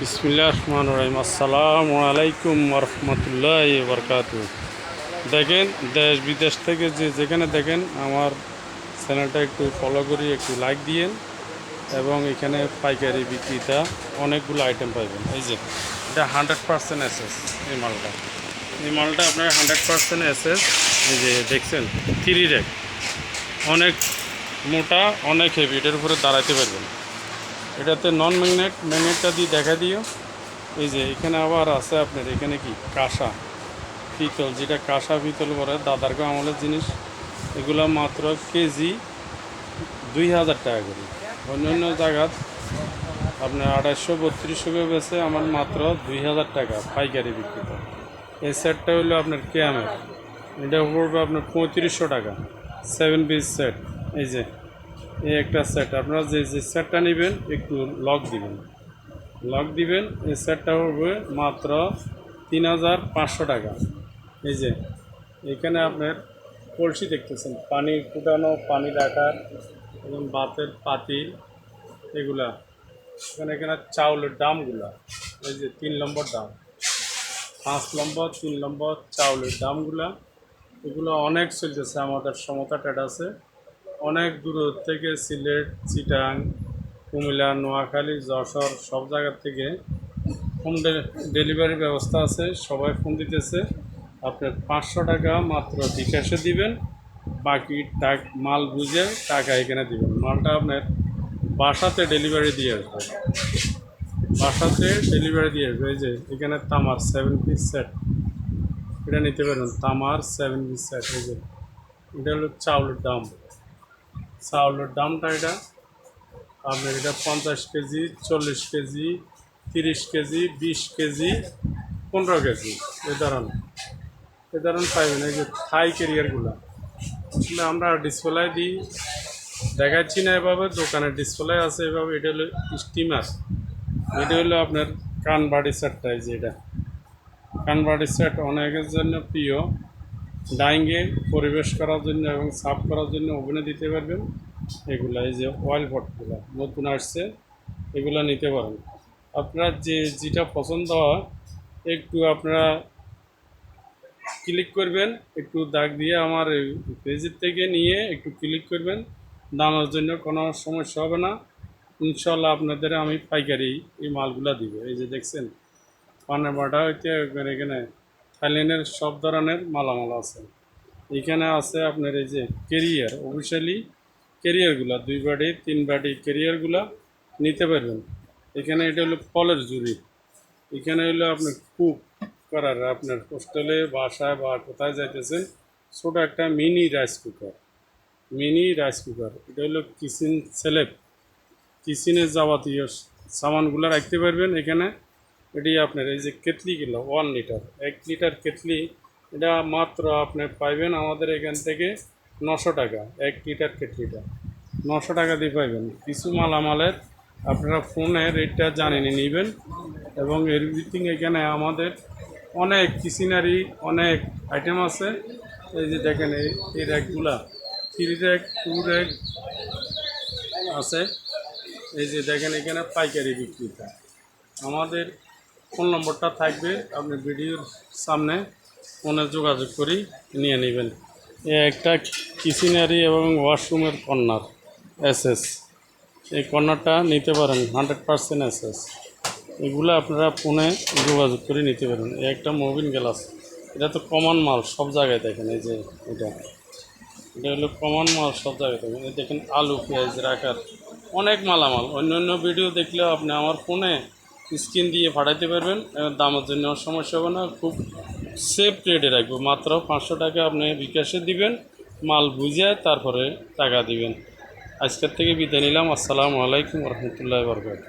বিসমিল্লাহ রহমান রহিম। আসসালামু আলাইকুম রহমতুল্লাহ বরকাত দেখেন, দেশ বিদেশ থেকে যে যেখানে দেখেন, আমার চ্যানেলটা একটু ফলো করি, একটু লাইক দিয়েন এবং এখানে পাইকারি বিক্রিতা অনেকগুলো আইটেম পাবেন। এই যে, এটা হান্ড্রেড পার্সেন্ট এসএস এই মালটা। এই মালটা আপনার হান্ড্রেড পার্সেন্ট এসএস এই যে দেখছেন থ্রি রেক অনেক মোটা, অনেক হেভি এটার উপরে দাঁড়াতে পারবেন। এটাতে নন ম্যাগনেট ম্যাগনেটটা দিয়ে দেখা দিও। এই যে, এখানে আবার আছে আপনার, এখানে কি? কাঁসা। পিতল, যেটা কাঁসা পিতল করে দাদারকে আমলের জিনিস। এগুলো মাত্র কেজি দুই হাজার টাকা করে। অন্য অন্য জায়গাত আপনার আড়াইশো, বত্রিশশো করে বেছে আমার মাত্র দুই হাজার টাকা পাইকারি বিক্রিত এই সেটটা হলো আপনার কেয়ামের। এটা পড়বে আপনার পঁয়ত্রিশশো টাকা। সেভেন পিস সেট এই যে এই একটা সেট আপনারা যে যে সেটটা নেবেন, একটু লক দিবেন। লক দিবেন, এই সেটটা হবে মাত্র তিন হাজার পাঁচশো টাকা। এই যে, এখানে আপনার কলসি দেখতেছেন, পানি ফুটানো, পানি রাখার, এবং বাতের পাতিল এগুলা। এখানে এখানে চাউলের দামগুলা। এই যে, তিন নম্বর দাম। পাঁচ নম্বর, তিন নম্বর চাউলের দামগুলা। এগুলো অনেক চলতেছে, আমাদের সমতা ট্রেডার্সে অনেক দূর থেকে সিলেট, চিটাং, কুমিল্লা, নোয়াখালী, যশোর সব জায়গার থেকে হোম ডেলিভারি ব্যবস্থা আছে। সবাই ফোন দিতেছে। আপনার পাঁচশো টাকা মাত্র বিকাশে দিবেন। বাকি টাক, মাল বুঝে টাকা এখানে দিবেন। মালটা আপনার বাসাতে ডেলিভারি দিয়ে আসবে। বাসাতে ডেলিভারি দিয়ে আসবে। এই যে এখানে তামার সেভেন পিস সেট এটা নিতে পারেন, তামার সেভেন পিস সেট এই যে এটা হলো চাউলের দাম। চাউলের দামটা এটা। আপনার এটা পঞ্চাশ কেজি, চল্লিশ কেজি, তিরিশ কেজি, বিশ কেজি, পনেরো কেজি। এ ধরনের এ ধরনের পাইবেন। এই যে থাই কেরিয়ারগুলো আসলে আমরা ডিসপ্লে দিই। দেখাচ্ছি না এভাবে। দোকানের ডিসপ্লে আছে এভাবে। এটা হলো স্টিমার এটা হলো আপনার কানবাড়ি সেটটা এই যে এটা। কানবাড়ি সেট অনেকের জন্য প্রিয়। ডাইংয়ে পরিবেশ করার জন্য এবং সাফ করার জন্য ওভেনে দিতে পারবেন। এগুলা এই যে অয়েল পটগুলো নতুন আসছে, এগুলো নিতে পারেন। আপনার যে যেটা পছন্দ হয়, একটু আপনারা ক্লিক করবেন, একটু দাগ দিয়ে আমার পেজের থেকে নিয়ে একটু ক্লিক করবেন। দামের জন্য কোনো সমস্যা হবে না। ইনশাল্লাহ আপনাদের আমি পাইকারি এই মালগুলা দিব। এই যে দেখছেন, পানের বাটা হইতে এখানে থাইল্যান্ডের সব ধরনের মালামাল আছে। এখানে আছে আপনার এই যে কেরিয়ার অফিসিয়ালি কেরিয়ারগুলা দুই বাড়ি, তিন বাড়ি কেরিয়ারগুলা নিতে পারবেন। এখানে এটা হলো ফলের জুড়ি এখানে হলো আপনার কুক করার, আপনার হোস্টেলে বাসায় বা কোথায় যাইতেছেন, ছোটো একটা mini rice cooker mini rice cooker এটা হলো কিচেন সেলেব কিচেনের যাবতীয় সামানগুলো রাখতে পারবেন এখানে। এটি আপনার এই যে কেটলিগুলো ওয়ান লিটার এক লিটার কেটলি, এটা মাত্র আপনি পাইবেন আমাদের এখান থেকে নশো টাকা, এক লিটার কেটলিটা। নশো টাকা দিয়ে পাইবেন। কিছু মালামালের আপনারা ফোনে রেটটা জানিয়ে নেবেন এবং এভরিথিং এখানে আমাদের অনেক কিচিনারি, অনেক আইটেম আছে। এই যে দেখেন, এই এই র্যাকগুলা থ্রি র্যাক টু র্যাক আছে। এই যে দেখেন, এখানে পাইকারি বিক্রিটা। আমাদের ফোন নম্বরটা থাকবে, আপনি ভিডিওর সামনে ফোনে যোগাযোগ করি, নিয়ে নেবেন। এ একটা কিচিনারি এবং ওয়াশরুমের কর্নার, এসএস। এই কর্নারটা নিতে পারেন, হান্ড্রেড পারসেন্ট এসএস। এগুলো আপনারা ফোনে যোগাযোগ করে নিতে পারেন। একটা মোবিন গ্লাস। এটা তো কমন মাল, সব জায়গায় দেখেন, এই যে এটা। এটা হলো কমন মাল, সব জায়গায় দেখেন। এই দেখেন আলু, পেঁয়াজ, রাখার অনেক মালামাল। অন্য অন্য ভিডিও দেখলেও আপনি আমার ফোনে স্ক্রিন দিয়ে পাঠাইতে পারবেন দামের জন্য সমস্যা হবে না, খুব সেফ রেটে রাখব। মাত্র পাঁচশো টাকা আপনি বিকাশে দিবেন, মাল বুঝে তারপরে টাকা দিবেন। আজকের থেকে বিদায় নিলাম, আসসালামু আলাইকুম রহমতুল্লাহ বরকাত